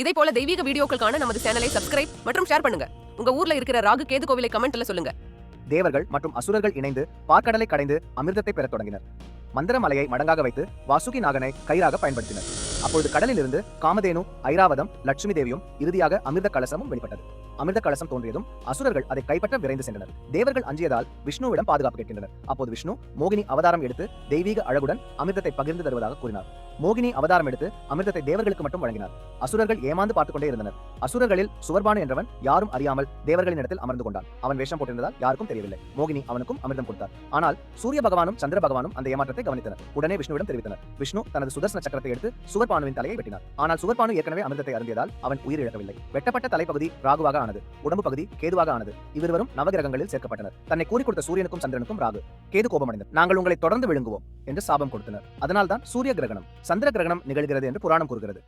இதே போல தெய்வீக வீடியோக்களுக்கான நமது சேனலை சப்ஸ்கிரைப் மற்றும் ஷேர் பண்ணுங்க. உங்க ஊர்ல இருக்கிற ராகு கேது கோவிலை கமெண்ட்ல சொல்லுங்க. தேவர்கள் மற்றும் அசுரர்கள் இணைந்து பார்க்கடலை கடைந்து அமிர்தத்தை பெறத் தொடங்கினர். மந்திரமலையை மடங்காக வைத்து வாசுகி நாகனை கயிறாக பயன்படுத்தினர். அப்பொழுது கடலிலிருந்து காமதேனு ஐராவதம் லட்சுமி தேவியும் இறுதியாக அமிர்த கலசமும் வெளிப்பட்டது. அமிர்த கலசம் தோன்றியதும் அசுரர்கள் அதை கைப்பற்ற விரைந்து சென்றனர். தேவர்கள் அஞ்சியதால் விஷ்ணுவிடம் பாதுகாப்பு கேட்கின்றனர். அப்போது விஷ்ணு மோகினி அவதாரம் எடுத்து தெய்வீக அழகுடன் அமிர்தத்தை பகிர்ந்து தருவதாக கூறினார். மோகினி அவதாரம் எடுத்து அமிர்தத்தை தேவர்களுக்கு மட்டும் வழங்கினார். அசுரர்கள் ஏமாந்து பார்த்து கொண்டே இருந்தனர். அசுரர்களில் சுவர்பானு என்றவன் யாரும் அறியாமல் தேவர்களின் இடத்தில் அமர்ந்து கொண்டான். அவன் வேஷம் போட்டிருந்ததால் யாருக்கும் தெரியவில்லை. மோகினி அவனுக்கும் அமிர்தம் கொடுத்தார். ஆனால் சூரிய பகவானும் சந்திர பகவானும் அந்த ஏமாற்றத்தை கவனித்தனர். உடனே விஷ்ணுவிடம் தெரிவித்தனர். விஷ்ணு தனது சுதர்சன சக்கரத்தை எடுத்து சுவர்பானுவின் தலையை வெட்டினார். ஆனால் சுவர்பானு ஏற்கனவே அமிர்தத்தை அருந்தியதால் அவன் உயிரிழக்கவில்லை. வெட்டப்பட்ட தலைப்பகுதி ராகுவாக ஆனது உடம்பு பகுதி கேதுவாக ஆனது இருவரும் நவகிரகங்களில் சேர்க்கப்பட்டனர். தன்னை கூறி கொடுத்த சூரியனுக்கும் சந்திரனுக்கும் ராகு கேது கோபமடைந்தனர் நாங்கள் உங்களை தொடர்ந்து விழுங்குவோம் என்று சாபம் கொடுத்தனர். அதனால்தான் சூரிய கிரகணம் சந்திர கிரகணம் நிகழ்கிறது என்று புராணம் கூறுகிறது.